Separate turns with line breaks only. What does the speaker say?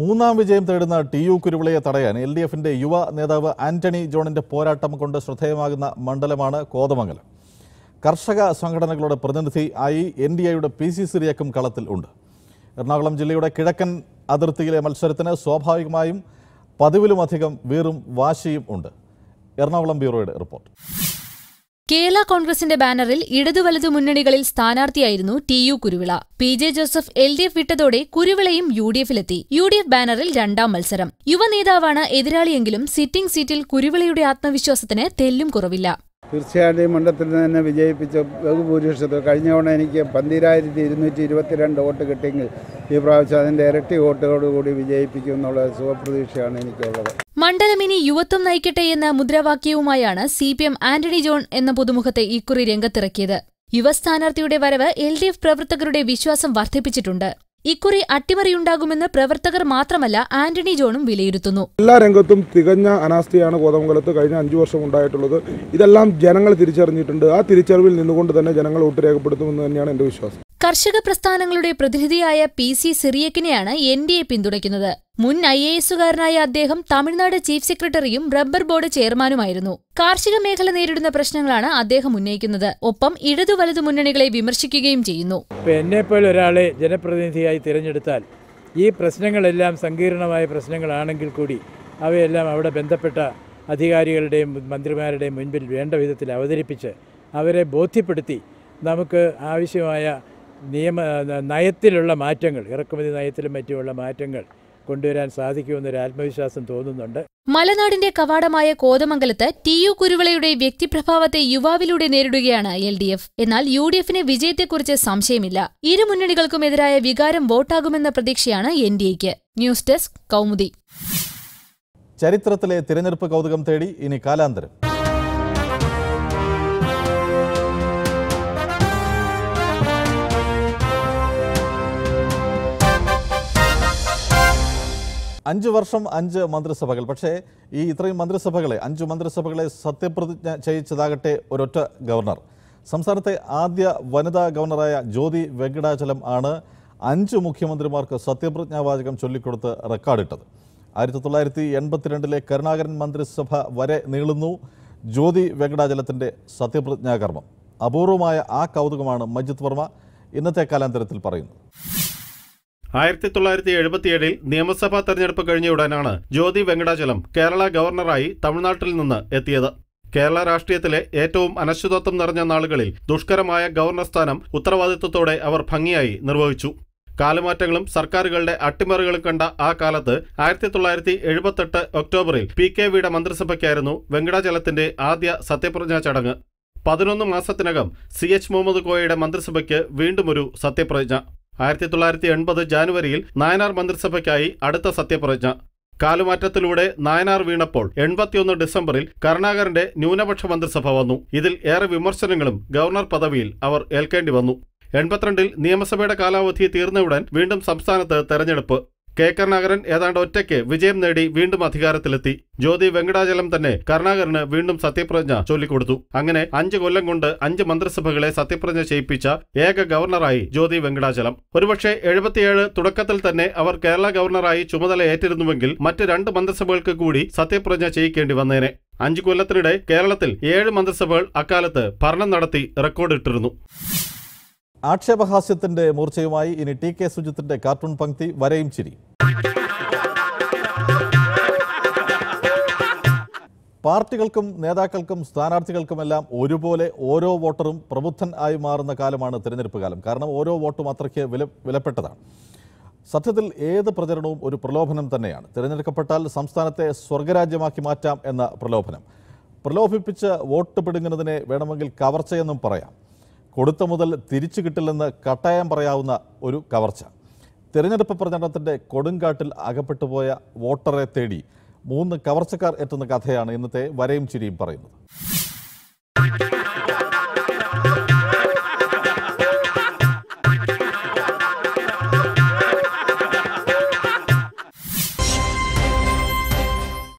മൂന്നാം വിജയം തേടുന്ന ടി യു കുരുവിളയെ തടയാൻ എൽ ഡി എഫിന്റെ യുവ നേതാവ് ആന്റണി ജോണിന്റെ പോരാട്ടം കൊണ്ട് ശ്രദ്ധേയമാകുന്ന മണ്ഡലമാണ് കോതമംഗലം. കർഷക സംഘടനകളുടെ പ്രതിനിധി ആയി എൻ ഡി എയുടെ പി സി സിറിയക്കും കളത്തിൽ ഉണ്ട്. എറണാകുളം ജില്ലയുടെ കിഴക്കൻ അതിർത്തിയിലെ മത്സരത്തിന് സ്വാഭാവികമായും പതിവിലുമധികം വീറും വാശിയും ഉണ്ട്. എറണാകുളം ബ്യൂറോയുടെ റിപ്പോർട്ട്.
കേരള കോൺഗ്രസിന്റെ ബാനറിൽ ഇടതു വലതു മുന്നണികളിൽ സ്ഥാനാർത്ഥിയായിരുന്നു T U Kuruvila. P J Joseph L D F വിട്ടതോടെ കുരുവിളയും യു ഡി എഫിലെത്തി. യു ഡി എഫ് ബാനറിൽ രണ്ടാം മത്സരം. യുവനേതാവാണ് എതിരാളിയെങ്കിലും സിറ്റിംഗ് സീറ്റിൽ കുരുവിളയുടെ ആത്മവിശ്വാസത്തിന് തെല്ലും കുറവില്ല.
തീർച്ചയായിട്ടും മണ്ഡലത്തിൽ തന്നെ വിജയിപ്പിച്ച ബഹുഭൂരിപക്ഷത്തിൽ കഴിഞ്ഞ തവണ എനിക്ക് പന്തിരായിരത്തി ഇരുന്നൂറ്റി ഇരുപത്തിരണ്ട് വോട്ട് കിട്ടിയെങ്കിൽ ഈ പ്രാവശ്യം അതിന്റെ ഇരട്ടി വോട്ടുകളോടുകൂടി വിജയിപ്പിക്കും എന്നുള്ള ശുഭപ്രതീക്ഷയാണ് എനിക്കുള്ളത്.
മണ്ഡലം ഇനി യുവത്വം നയിക്കട്ടെ എന്ന മുദ്രാവാക്യവുമായാണ് C P M Antony John എന്ന പുതുമുഖത്തെ ഇക്കുറി രംഗത്തിറക്കിയത്. യുവ സ്ഥാനാർത്ഥിയുടെ വരവ് എൽ ഡി എഫ് പ്രവർത്തകരുടെ വിശ്വാസം വർദ്ധിപ്പിച്ചിട്ടുണ്ട്. ഇക്കുറി അട്ടിമറിയുണ്ടാകുമെന്ന് പ്രവർത്തകർ മാത്രമല്ല ആന്റണി ജോണും വിലയിരുത്തുന്നു.
എല്ലാ രംഗത്തും തികഞ്ഞ അനാസ്ഥയാണ് കോതമംഗലത്ത് കഴിഞ്ഞ അഞ്ചു വർഷം ഉണ്ടായിട്ടുള്ളത്. ഇതെല്ലാം ജനങ്ങൾ തിരിച്ചറിഞ്ഞിട്ടുണ്ട്. ആ തിരിച്ചറിവിൽ നിന്നുകൊണ്ട് തന്നെ ജനങ്ങൾ വോട്ട് രേഖപ്പെടുത്തുമെന്ന് തന്നെയാണ് എന്റെ വിശ്വാസം.
കർഷക പ്രസ്ഥാനങ്ങളുടെ പ്രതിനിധിയായ പി സി സിറിയക്കിനെയാണ് എൻ ഡി എ പിന്തുണയ്ക്കുന്നത്. മുൻ ഐ എ എസുകാരനായ അദ്ദേഹം തമിഴ്നാട് ചീഫ് സെക്രട്ടറിയും റബ്ബർ ബോർഡ് ചെയർമാനുമായിരുന്നു. കാർഷിക മേഖല നേരിടുന്ന പ്രശ്നങ്ങളാണ് അദ്ദേഹം ഉന്നയിക്കുന്നത്. ഒപ്പം ഇടതു വലതു മുന്നണികളെ വിമർശിക്കുകയും ചെയ്യുന്നു.
എന്നെപ്പോലെ ഒരാളെ ജനപ്രതിനിധിയായി തിരഞ്ഞെടുത്താൽ ഈ പ്രശ്നങ്ങളെല്ലാം സങ്കീർണമായ പ്രശ്നങ്ങളാണെങ്കിൽ കൂടി അവയെല്ലാം അവിടെ ബന്ധപ്പെട്ട അധികാരികളുടെയും മന്ത്രിമാരുടെയും മുൻപിൽ വേണ്ട വിധത്തിൽ അവതരിപ്പിച്ച് അവരെ ബോധ്യപ്പെടുത്തി നമുക്ക് ആവശ്യമായ നിയമ നയത്തിലുള്ള മാറ്റങ്ങൾ ഇറക്കുമതി നയത്തിലും മറ്റുമുള്ള മാറ്റങ്ങൾ കൊണ്ടുവരാൻ സാധിക്കുമെന്നൊരു ആത്മവിശ്വാസം തോന്നുന്നുണ്ട്.
മലനാടിന്റെ കവാടമായ കോതമംഗലത്ത് ടി യു കുരുവിളയുടെ വ്യക്തിപ്രഭാവത്തെ യുവാവിലൂടെ നേരിടുകയാണ് എൽ ഡി എഫ്. എന്നാൽ യു ഡി എഫിന് വിജയത്തെക്കുറിച്ച് സംശയമില്ല. ഇരു മുന്നണികൾക്കുമെതിരായ വികാരം വോട്ടാകുമെന്ന പ്രതീക്ഷയാണ് എൻ ഡി എക്ക്. News desk Kaumudi.
ചരിത്രത്തിലെ തിരഞ്ഞെടുപ്പ് കൗതുകം തേടി ഇനി കാലാന്തരം. അഞ്ച് വർഷം അഞ്ച് മന്ത്രിസഭകൾ. പക്ഷേ ഈ ഇത്രയും മന്ത്രിസഭകളെ അഞ്ച് മന്ത്രിസഭകളെ സത്യപ്രതിജ്ഞ ചെയ്യിച്ചതാകട്ടെ ഒരൊറ്റ ഗവർണർ. സംസ്ഥാനത്തെ ആദ്യ വനിതാ ഗവർണറായ ജ്യോതി വെങ്കടാചലം ആണ് അഞ്ച് മുഖ്യമന്ത്രിമാർക്ക് സത്യപ്രതിജ്ഞാവാചകം ചൊല്ലിക്കൊടുത്ത് റെക്കോർഡിട്ടത്. ആയിരത്തി തൊള്ളായിരത്തി എൺപത്തിരണ്ടിലെ കരുണാകരൻ മന്ത്രിസഭ വരെ നീളുന്നു ജ്യോതി വെങ്കടാചലത്തിന്റെ സത്യപ്രതിജ്ഞാകർമ്മം അപൂർവമായ ആ കൗതുകമാണ് മജിത് വർമ്മ ഇന്നത്തെ കാലാന്തരത്തിൽ പറയുന്നത്.
ആയിരത്തി തൊള്ളായിരത്തി എഴുപത്തിയേഴിൽ നിയമസഭാ തെരഞ്ഞെടുപ്പ് കഴിഞ്ഞ ഉടനാണ് ജ്യോതി വെങ്കടാചലം കേരള ഗവർണറായി തമിഴ്നാട്ടിൽ നിന്ന് എത്തിയത്. കേരള രാഷ്ട്രീയത്തിലെ ഏറ്റവും അനശ്ചിതത്വം നിറഞ്ഞ നാളുകളിൽ ദുഷ്കരമായ ഗവർണർ സ്ഥാനം ഉത്തരവാദിത്വത്തോടെ അവർ ഭംഗിയായി നിർവഹിച്ചു. കാലമാറ്റങ്ങളും സർക്കാരുകളുടെ അട്ടിമറികളും കണ്ട ആ കാലത്ത് ആയിരത്തി തൊള്ളായിരത്തി എഴുപത്തെട്ട് ഒക്ടോബറിൽ പി കെ വിയുടെ മന്ത്രിസഭയ്ക്കായിരുന്നു വെങ്കടാചലത്തിന്റെ ആദ്യ സത്യപ്രതിജ്ഞാ ചടങ്ങ്. പതിനൊന്ന് മാസത്തിനകം സി എച്ച് മുഹമ്മദ് കോയയുടെ മന്ത്രിസഭയ്ക്ക് വീണ്ടും ഒരു സത്യപ്രതിജ്ഞ. ആയിരത്തി തൊള്ളായിരത്തി എൺപത് ജാനുവരിയിൽ നായനാർ മന്ത്രിസഭയ്ക്കായി അടുത്ത സത്യപ്രതിജ്ഞ. കാലുമാറ്റത്തിലൂടെ നായനാർ വീണപ്പോൾ എൺപത്തിയൊന്ന് ഡിസംബറിൽ കരുണാകരന്റെ ന്യൂനപക്ഷ മന്ത്രിസഭ വന്നു. ഇതിൽ ഏറെ വിമർശനങ്ങളും ഗവർണർ പദവിയിൽ അവർ ഏൽക്കേണ്ടി വന്നു. എൺപത്തിരണ്ടിൽ നിയമസഭയുടെ കാലാവധി തീർന്നയുടൻ വീണ്ടും സംസ്ഥാനത്ത് തെരഞ്ഞെടുപ്പ്. കെ കരുണാകരൻ ഏതാണ്ട് ഒറ്റയ്ക്ക് വിജയം നേടി വീണ്ടും അധികാരത്തിലെത്തി. ജ്യോതി വെങ്കടാചലം തന്നെ കരുണാകരന് വീണ്ടും സത്യപ്രതിജ്ഞ ചൊല്ലിക്കൊടുത്തു. അങ്ങനെ അഞ്ച് കൊല്ലം കൊണ്ട് അഞ്ച് മന്ത്രിസഭകളെ സത്യപ്രതിജ്ഞ ചെയ്യിപ്പിച്ച ഏക ഗവർണറായി ജ്യോതി വെങ്കടാചലം. ഒരുപക്ഷെ എഴുപത്തിയേഴ് തുടക്കത്തിൽ തന്നെ അവർ കേരള ഗവർണറായി ചുമതല ഏറ്റിരുന്നുവെങ്കിൽ മറ്റ് രണ്ട് മന്ത്രിസഭകൾക്ക് കൂടി സത്യപ്രതിജ്ഞ ചെയ്യിക്കേണ്ടി വന്നേനെ. അഞ്ചു കൊല്ലത്തിനിടെ കേരളത്തിൽ ഏഴ് മന്ത്രിസഭകൾ അക്കാലത്ത് ഭരണം നടത്തി റെക്കോർഡിട്ടിരുന്നു.
ആക്ഷേപഹാസ്യത്തിന്റെ മൂർച്ചയുമായി ഇനി ടി കെ സുജിത്തിന്റെ കാർട്ടൂൺ പങ്ക്തി വരയും ചിരി. പാർട്ടികൾക്കും നേതാക്കൾക്കും സ്ഥാനാർത്ഥികൾക്കുമെല്ലാം ഒരുപോലെ ഓരോ വോട്ടറും പ്രബുദ്ധൻ ആയി മാറുന്ന കാലമാണ് തിരഞ്ഞെടുപ്പ് കാലം. കാരണം ഓരോ വോട്ടും അത്രയ്ക്ക് വില വിലപ്പെട്ടതാണ്. സത്യത്തിൽ ഏത് പ്രചരണവും ഒരു പ്രലോഭനം തന്നെയാണ്. തിരഞ്ഞെടുക്കപ്പെട്ടാൽ സംസ്ഥാനത്തെ സ്വർഗരാജ്യമാക്കി മാറ്റാം എന്ന പ്രലോഭനം. പ്രലോഭിപ്പിച്ച് വോട്ട് പിടുങ്ങുന്നതിനെ വേണമെങ്കിൽ കവർച്ചയെന്നും പറയാം. കൊടുത്ത മുതൽ തിരിച്ചു കിട്ടില്ലെന്ന് കട്ടായം പറയാവുന്ന ഒരു കവർച്ച. തിരഞ്ഞെടുപ്പ് പ്രചരണത്തിന്റെ കൊടുങ്കാട്ടിൽ അകപ്പെട്ടുപോയ വോട്ടറെ തേടി മൂന്ന് കവർച്ചക്കാർ എത്തുന്ന കഥയാണ് ഇന്നത്തെ വരയും ചിരിയും പറയുന്നത്.